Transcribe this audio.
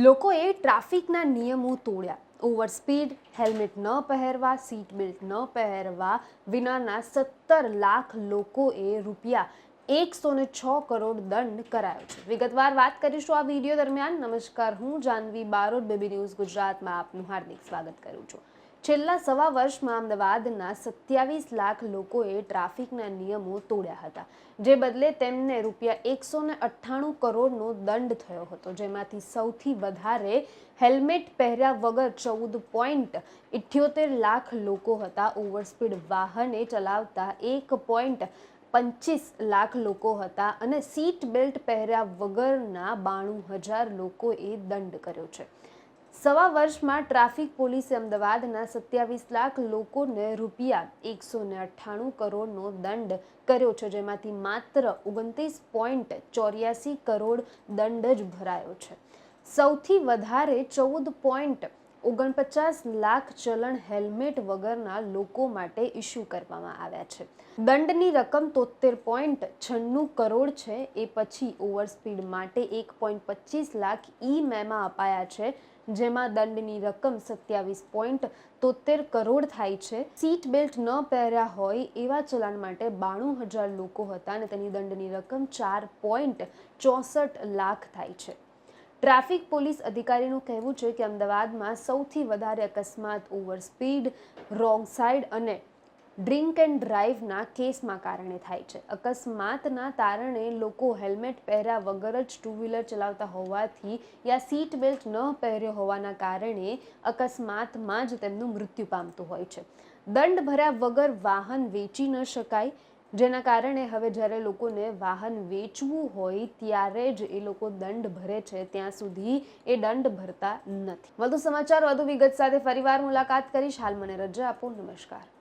લોકોએ ટ્રાફિકના નિયમો તોડ્યા. ઓવર સ્પીડ હેલ્મેટ ન પહેરવા સીટ બેલ્ટ ન પહેરવા વિનાના સત્તર લાખ લોકોએ રૂપિયા એકસો ને છ કરોડ દંડ કરાયો છે. વિગતવાર વાત કરીશું આ વીડિયો દરમિયાન. નમસ્કાર, હું જાનવી બારોટ, બેબી ન્યૂઝ ગુજરાતમાં આપનું હાર્દિક સ્વાગત કરું છું. છેલ્લા સવા વર્ષમાં અમદાવાદના સત્યાવીસ લાખ લોકોએ ટ્રાફિકના નિયમો તોડ્યા હતા, જે બદલે તેમને રૂપિયા એકસો ને અઠ્ઠાણું કરોડનો દંડ થયો હતો. જેમાંથી સૌથી વધારે હેલ્મેટ પહેર્યા વગર ચૌદ પોઈન્ટ ઇઠ્યોતેર લાખ લોકો હતા. ઓવરસ્પીડ વાહને ચલાવતા એક પોઈન્ટ પચીસ લાખ લોકો હતા અને સીટ બેલ્ટ પહેર્યા વગરના બાણું હજાર લોકોએ દંડ કર્યો છે. સવા વર્ષમાં ટ્રાફિક પોલીસે અમદાવાદના સત્યાવીસ લાખ લોકોને રૂપિયા એકસો ને અઠ્ઠાણું કરોડનો દંડ કર્યો છે, જેમાંથી માત્ર ઓગણત્રીસ પોઈન્ટ ચોર્યાસી કરોડ દંડ જ ભરાયો છે. સૌથી વધારે ચૌદ પોઈન્ટ ઓગણપચાસ લાખ ચલણ હેલ્મેટ વગરના લોકો માટે ઇસ્યુ કરવામાં આવ્યા છે. દંડની રકમ તોતેર પોઈન્ટ છન્નું કરોડ છે. એ પછી ઓવરસ્પીડ માટે એક પોઈન્ટ પચીસ લાખ ઈ મેમાં અપાયા છે, જેમાં દંડની રકમ સત્યાવીસ પોઈન્ટ તોતેર કરોડ થાય છે. સીટ બેલ્ટ ન પહેર્યા હોય એવા ચલણ માટે બાણું હજાર લોકો હતા અને તેની દંડની રકમ ચાર પોઈન્ટ ચોસઠ લાખ થાય છે. ટ્રાફિક પોલીસ અધિકારીનું કહેવું છે કે અમદાવાદમાં સૌથી વધારે અકસ્માત ઓવર સ્પીડ, રોંગ સાઈડ અને ડ્રિંક એન્ડ ડ્રાઈવના કેસમાં કારણે થાય છે. અકસ્માતના કારણે લોકો હેલ્મેટ પહેર્યા વગર જ ટુ વ્હીલર ચલાવતા હોવાથી યા સીટ બેલ્ટ ન પહેર્યો હોવાના કારણે અકસ્માતમાં જ તેમનું મૃત્યુ પામતું હોય છે. દંડ ભર્યા વગર વાહન વેચી ન શકાય જેના કારણે હવે જ્યારે લોકોને વાહન વેચવું હોય ત્યારે જ એ લોકો દંડ ભરે છે. ત્યાં સુધી એ દંડ ભરતા નથી. વધુ સમાચાર, વધુ વિગત સાથે ફરીવાર મુલાકાત કરીશ. હાલ મને રજા આપો. નમસ્કાર.